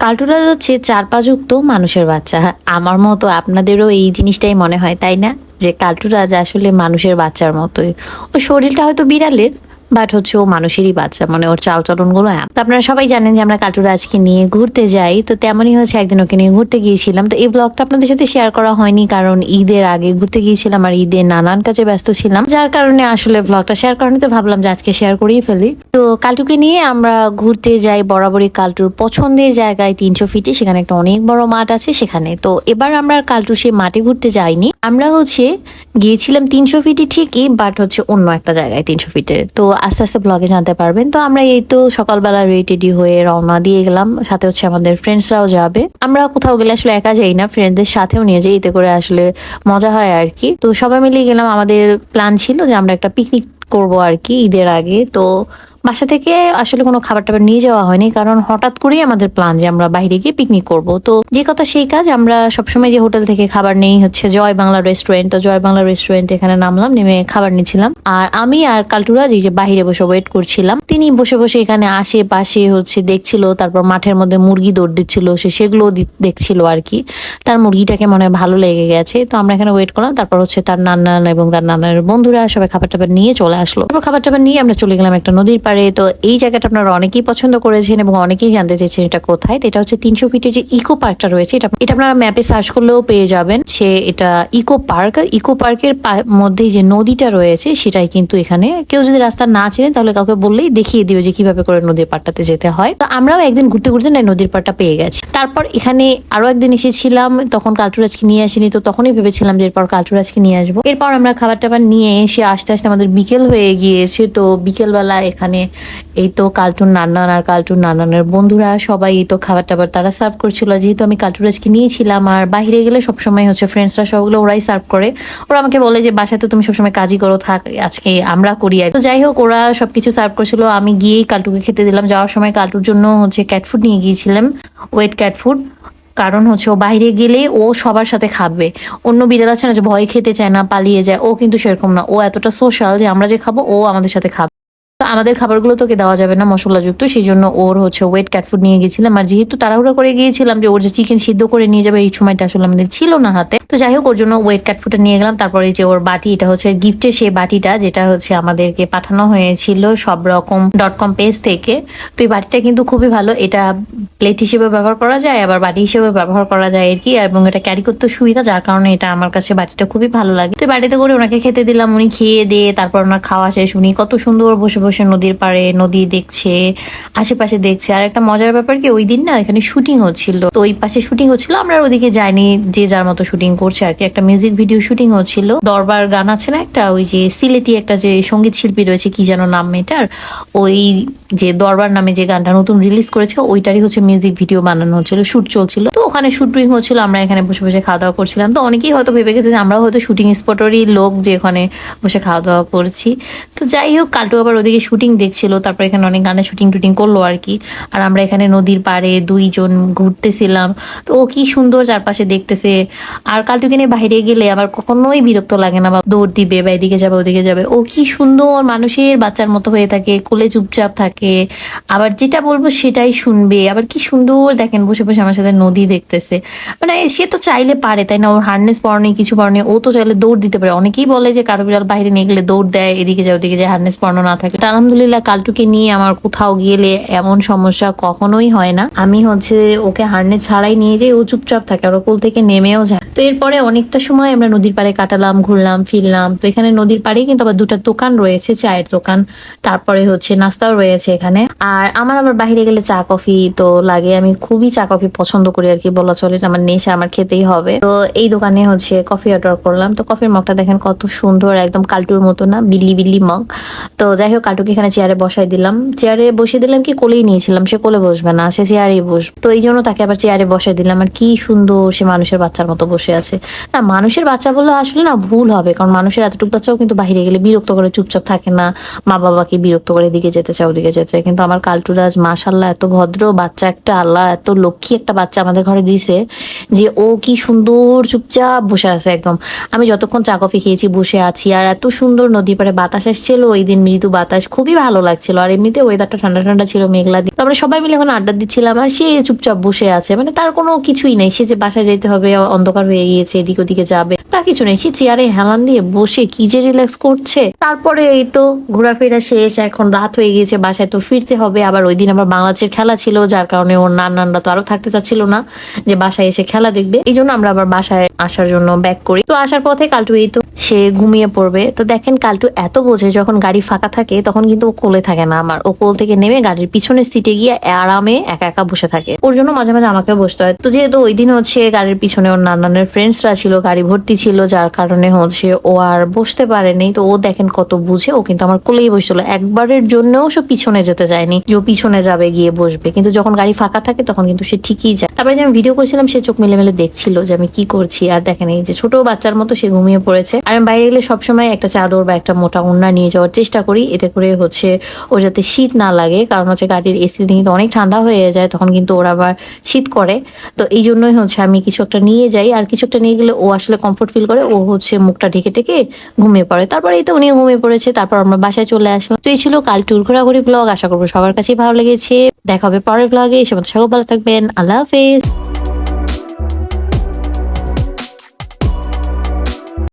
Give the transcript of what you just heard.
কালটুরা হচ্ছে চার পাঁচযুক্ত মানুষের বাচ্চা। আমার মতো আপনাদেরও এই জিনিসটাই মনে হয়, তাই না? যে কাল্টুরাজ আসলে মানুষের বাচ্চার মতোই। ও শরীরটা হয়তো বিড়ালের বাট হচ্ছে ও মানুষেরই বাচ্চা মানে ওর চালচলনগুলো। তো আপনারা সবাই জানেন যে আমরা কালটুরাজকে নিয়ে ঘুরতে যাই, তো তেমনই হচ্ছে একদিন ওকে নিয়ে ঘুরতে গিয়েছিলাম। তো এই ব্লগটা আপনাদের সাথে শেয়ার করা হয়নি, কারণ ঈদের আগে ঘুরতে গিয়েছিলাম আর ঈদের নানান কাজে ব্যস্ত ছিলাম। যার কারণে আসলে ব্লগটা শেয়ার করার তো ভাবলাম যে আজকে শেয়ার করেই ফেলি। তো কালটুকে নিয়ে আমরা ঘুরতে যাই বরাবরই কালটুর পছন্দের জায়গায় তিনশো ফিটে সেখানে একটা অনেক বড় মাঠ আছে সেখানে। তো এবার আমরা কালটুর সেই মাঠে ঘুরতে যাইনি। আমরা হচ্ছে গিয়েছিলাম তিনশো ফিটে ঠিকই বাট হচ্ছে অন্য একটা জায়গায় তিনশো ফিটে তো আস্তে আস্তে ব্লগে জানতে পারবেন। তো আমরা এই তো সকালবেলা রেডি হয়ে রওনা দিয়ে গেলাম। সাথে হচ্ছে আমাদের ফ্রেন্ডসরাও যাবে। আমরা কোথাও গেলে আসলে একা যাই না ফ্রেন্ডদের সাথেও নিয়ে যাই। এতে করে আসলে মজা হয় আর কি। তো সবাই মিলে গেলাম। আমাদের প্ল্যান ছিল যে আমরা একটা পিকনিক করব আর কি ঈদের আগে। তো বাসা থেকে আসলে কোনো খাবার টাবার নিয়ে যাওয়া হয়নি, কারণ হঠাৎ করেই আমাদের প্ল্যান যে আমরা বাইরে গিয়ে পিকনিক করব। তো যে কথা সেই কাজ, আমরা সবসময় যে হোটেল থেকে খাবার নেই, হচ্ছে জয় বাংলা রেস্টুরেন্ট তো জয় বাংলা রেস্টুরেন্ট এখানে নামলাম, নেমে খাবার নিয়েছিলাম আর আমি আর কালটুরাজ এই যে বাইরে বসে ওয়েট করছিলাম, তিনি বসে বসে এখানে আশেপাশে হচ্ছে দেখছিল, তারপর মাঠের মধ্যে মুরগি দৌড় দিচ্ছিল, সে সেগুলো দেখছিল আর কি তার মুরগিটাকে মনে হয় ভালো লেগে গেছে, তো আমরা এখানে ওয়েট করলাম, তারপর হচ্ছে তার নানান এবং তার নানার বন্ধুরা সবাই খাবার টাবার নিয়ে চলে আসলো। তারপর খাবার টাবার নিয়ে আমরা চলে গেলাম একটা নদীর পাড়ে তো এই জায়গাটা আপনারা অনেকেই পছন্দ করেছেন এবং অনেকেই জানতে চেয়েছেন এটা কোথায়। এটা হচ্ছে তিনশো ফিটের যে ইকো পার্কটা রয়েছে, এটা এটা আপনারা ম্যাপে সার্চ করলেও পেয়ে যাবেন। সে এটা ইকো পার্ক। ইকো পার্কের মধ্যেই যে নদীটা রয়েছে, সেটাই কিন্তু এখানে। কেউ যদি রাস্তা না চেনে তাহলে কাউকে বললেই দেখিয়ে দিবে যে কীভাবে করে নদীর পাড়টাতে যেতে হয়। তো আমরাও একদিন ঘুরতে ঘুরতে না নদীর পাড়টা পেয়ে গেছি। তারপর এখানে আরও একদিন এসেছিলাম, তখন কালটুরাজকে নিয়ে আসিনি, তো তখনই ভেবেছিলাম যে এরপর কালটুরাজকে নিয়ে আসব। এরপর আমরা খাবার টাবার নিয়ে এসে আস্তে আস্তে আমাদের বিকেল হয়ে গিয়েছে, তো বিকেলবেলা এখানে এই তো কালটুন নান্নান আর কালটুন নান্নানের বন্ধুরা, সবাই এই তো খাবার টাবার তারা সার্ভ করছিল। যেহেতু আমি কালটুরাজকে নিয়েছিলাম, আর বাইরে গেলে সবসময় হচ্ছে ফ্রেন্ডসরা সবগুলো ওরাই সার্ভ করে। ওরা আমাকে বলে যে, বাসায় তো তুমি সবসময় কাজই করো, থাক, আজকে আমরা করি আর তো যাই হোক, ওরা সবকিছু সার্ভ করছিল। আমি গিয়েই কালটুকে খেতে দিলাম। যাওয়ার সময় কালটুর জন্য হচ্ছে ক্যাট ফুড নিয়ে গিয়েছিলাম ওয়েট ক্যাট ফুড কারণ হচ্ছে ও বাইরে গেলে ও সবার সাথে খাবে। অন্য বিড়াল আছে না যে ভয় খেতে চায় না, পালিয়ে যায়। ও কিন্তু সেরকম না। ও এতটা সোশ্যাল যে আমরা যে খাব, ও আমাদের সাথে খাবে। তো আমাদের খাবারগুলো তোকে দেওয়া যাবে না মশলাযুক্ত সেই জন্য ওর হচ্ছে ওয়েট ক্যাট ফুড নিয়ে গেছিলাম। আর যেহেতু তাড়াহুড়া করে গিয়েছিলাম যে ওর যে চিকেন সিদ্ধ করে নিয়ে যাবে, এই সময়টা আসলে আমাদের ছিল না হাতে। তো যাই হোক, ওর জন্য ওয়েট ক্যাট ফুডটা নিয়ে গেলাম। তারপরে যে ওর বাটি, এটা হচ্ছে গিফটের সেই বাটিটা, যেটা হচ্ছে আমাদেরকে পাঠানো হয়েছিল সব রকম ডট কম পেজ থেকে। তো এই বাটিটা কিন্তু খুবই ভালো। এটা প্লেট হিসেবে ব্যবহার করা যায়, আবার বাটি হিসেবে ব্যবহার করা যায় আর কি। এবং এটা ক্যারি করতে সুবিধা, যার কারণে এটা আমার কাছে বাটিটা খুবই ভালো লাগে। তো বাটিতে করে ওনাকে খেতে দিলাম। উনি খেয়ে দিয়ে তারপর ওনার খাওয়া শেষ। উনি কত সুন্দর বসে বসে নদীর পাড়ে, নদী দেখছে, আশেপাশে দেখছে। আর একটা মজার ব্যাপার কি, ওই দিন না এখানে শুটিং হচ্ছিল। তো ওই পাশে শুটিং হচ্ছিল, আমরা ওদিকে যাইনি, যে যার মতো শুটিং করছে আর কি। একটা মিউজিক ভিডিও শুটিং হচ্ছিল। দরবার গান আছে না একটা, ওই যে সিলেটি একটা যে সংগীত শিল্পী রয়েছে, কি যেন নাম মেয়েটার ওই যে দরবার নামে যে গানটা নতুন রিলিজ করেছে, ওইটারই হচ্ছে মিউজিক ভিডিও বানানো হচ্ছিল শুট চলছিল। তো ওখানে শুটিং হচ্ছিল, আমরা এখানে বসে বসে খাওয়া দাওয়া করছিলাম। তো অনেকেই হয়তো ভেবে গেছে যে আমরাও হয়তো শুটিং স্পটেরই লোক যে ওখানে বসে খাওয়া দাওয়া করছি। তো যাই হোক, কালটু আবার ওদিকে শুটিং দেখছিল, তারপর এখানে অনেক গানের শুটিং টুটিং করল আর কি। আর আমরা এখানে নদীর পাড়ে দুইজন ঘুরতেছিলাম। তো ও কি সুন্দর চারপাশে দেখতেছে। আর কালটুকে নিয়ে বাইরে গেলে আবার কখনোই বিরক্ত লাগে না বা দৌড় দিবে বা এদিকে যাবে, ওদিকে যাবে। ও কি সুন্দর মানুষের বাচ্চার মতো হয়ে থাকে, কোলে চুপচাপ থাকে। আবার যেটা বলব সেটাই শুনবে। আবার কি সুন্দর দেখেন, বসে বসে আমার সাথে নদী দেখতেছে। মানে সে তো চাইলে পারে, তাই না? ওর হার্নেস পরনে কিছু পরনে ও তো চাইলে দৌড় দিতে পারে। অনেকেই বলে যে কারও বিড়াল বাইরে নিয়ে গেলে দৌড় দেয়, এদিকে যায়, ওদিকে যায় হার্নেস পরানো না থাকে। আলহামদুলিল্লাহ কালটুকে নিয়ে আমার কোথাও গেলে এমন সমস্যা কখনোই হয় না। আমি হচ্ছে ওকে হার্নেস ছাড়াই নিয়ে যাই ও চুপচাপ থাকে আর ও কোল থেকে নেমেও যায়। তো এরপরে অনেকটা সময় আমরা নদীর পাড়ে কাটালাম, ঘুরলাম, ফিরলাম। তো এখানে নদীর পাড়েই কিন্তু আবার দুটো দোকান রয়েছে, চায়ের দোকান। তারপরে হচ্ছে নাস্তাও রয়েছে এখানে। আর আমার আবার বাইরে গেলে চা, কফি তো লাগে। আমি খুবই চা, কফি পছন্দ করি আর কি, বলা চলে আমার নেশা, আমার খেতেই হবে। তো এই দোকানে হচ্ছে কফি অর্ডার করলাম। তো কফির মগটা দেখেন কত সুন্দর, একদম কালটুর মতো না, বিল্লি বিল্লি মগ। তো যাই হোক কালটুকে এখানে চেয়ারে বসাই দিলাম। চেয়ারে বসে দিলাম কি? কোলেই নিয়েছিলাম। সে কোলে বসবে না, সে চেয়ারেই বসবে তো এই জন্য তাকে আবার চেয়ারে বসাই দিলাম। আর কি সুন্দর সে মানুষের বাচ্চার মতো বসে আছে। না, মানুষের বাচ্চা বলে আসলে না ভুল হবে। কারণ মানুষের এতটুকু বাচ্চাও কিন্তু বাইরে গেলে বিরক্ত করে, চুপচাপ থাকে না। মা বাবাকে বিরক্ত করে এদিকে যেতে চায়, ওদিকে যেতে চায়। কিন্তু আমার কালটুরাজ মাশাল্লাহ এত ভদ্র বাচ্চা, একটা আল্লাহ, এত লক্ষ্মী একটা বাচ্চা আমাদের ঘরে দিছে যে ও কি সুন্দর চুপচাপ বসে আছে একদম। আমি যতক্ষণ চা কফি খেয়েছি, বসে আছি। আর এত সুন্দর নদীর পাড়ে বাতাস আসছিল। ওই দিন মৃদু বাতাস বাতাস খুবই ভালো লাগছিল। আর এমনিতে ওয়েদারটা ঠান্ডা ঠান্ডা ছিল, মেঘলা দিয়ে তো আমরা সবাই মিলে এখন আড্ডা দিচ্ছিলাম আর সে চুপচাপ বসে আছে। মানে তার কোনো কিছুই নেই। সে যে বাসায় যেতে হবে, অন্ধকার হয়ে গিয়েছে, এদিক ওদিকে যাবে। তার কিছু নেই। সে চেয়ারে হেলান দিয়ে বসে কি যে রিল্যাক্স করছে। তারপরে এই তো ঘোরাফেরা শেষ, এখন রাত হয়ে গিয়েছে, বাসায় তো ফিরতে হবে। আবার ওই দিন আবার বাংলাদেশের খেলা ছিল, যার কারণে ওর নান নানরা তো আরও থাকতে চাচ্ছিল না যে বাসায় এসে খেলা দেখবে। এই জন্য আমরা আবার বাসায় আসার জন্য ব্যাক করি। তো আসার পথে কালটু এই তো, সে ঘুমিয়ে পড়বে। তো দেখেন কালটু এত বোঝে, যখন গাড়ি ফাঁকা থাকে, তখন কিন্তু ও কোলে থাকে না আমার। ও কোল থেকে নেমে গাড়ির পিছনের সিটে গিয়ে আরামে একা একা বসে থাকে। ওর জন্য মাঝে মাঝে আমাকে বসতে হয়। তো যেহেতু ওই দিন হচ্ছে গাড়ির পিছনে ওর নানানের ফ্রেন্ডসরা ছিল, গাড়ি ভর্তি ছিল যার কারণে হচ্ছে ও আর বসতে পারেনি। তো ও দেখেন কত বুঝে, ও কিন্তু আমার কোলেই বসছিল। একবারের জন্যও সে পিছনে যেতে চায়নি যে ও পিছনে যাবে, গিয়ে বসবে। কিন্তু যখন গাড়ি ফাঁকা থাকে, তখন কিন্তু সে ঠিকই যায়। তারপরে যে আমি ভিডিও করছিলাম, সে চোখ মিলে মেলে দেখছিল যে আমি কি করছি। আর দেখেন, এই যে ছোট বাচ্চার মতো সে ঘুমিয়ে পড়েছে। আর আমি বাইরে গেলে সবসময় একটা চাদর বা একটা মোটা ওড়না নিয়ে যাওয়ার চেষ্টা করি। এতে করে হচ্ছে ও যাতে শীত না লাগে, কারণ হচ্ছে গাড়ির এসি কিন্তু অনেক ঠান্ডা হয়ে যায়, তখন কিন্তু ওরা আবার শীত করে। তো এই জন্যই হচ্ছে আমি কিছু একটা নিয়ে যাই। আর কিছু একটা নিয়ে গেলে ও আসলে কমফোর্ট করে, ও হচ্ছে মুখটা ঢেকে ঢেকে ঘুমিয়ে পড়ে। তারপরে এই তো উনি ঘুমিয়ে পড়েছে, তারপর আমরা বাসায় চলে আসলাম। তো এই ছিল কাল ট্যুর ঘোরাঘুরি ব্লগ আশা করব সবার কাছেই ভালো লেগেছে। দেখা হবে পরের ব্লগে সে মতো সবাই ভালো থাকবেন, আল্লাহ হাফেজ।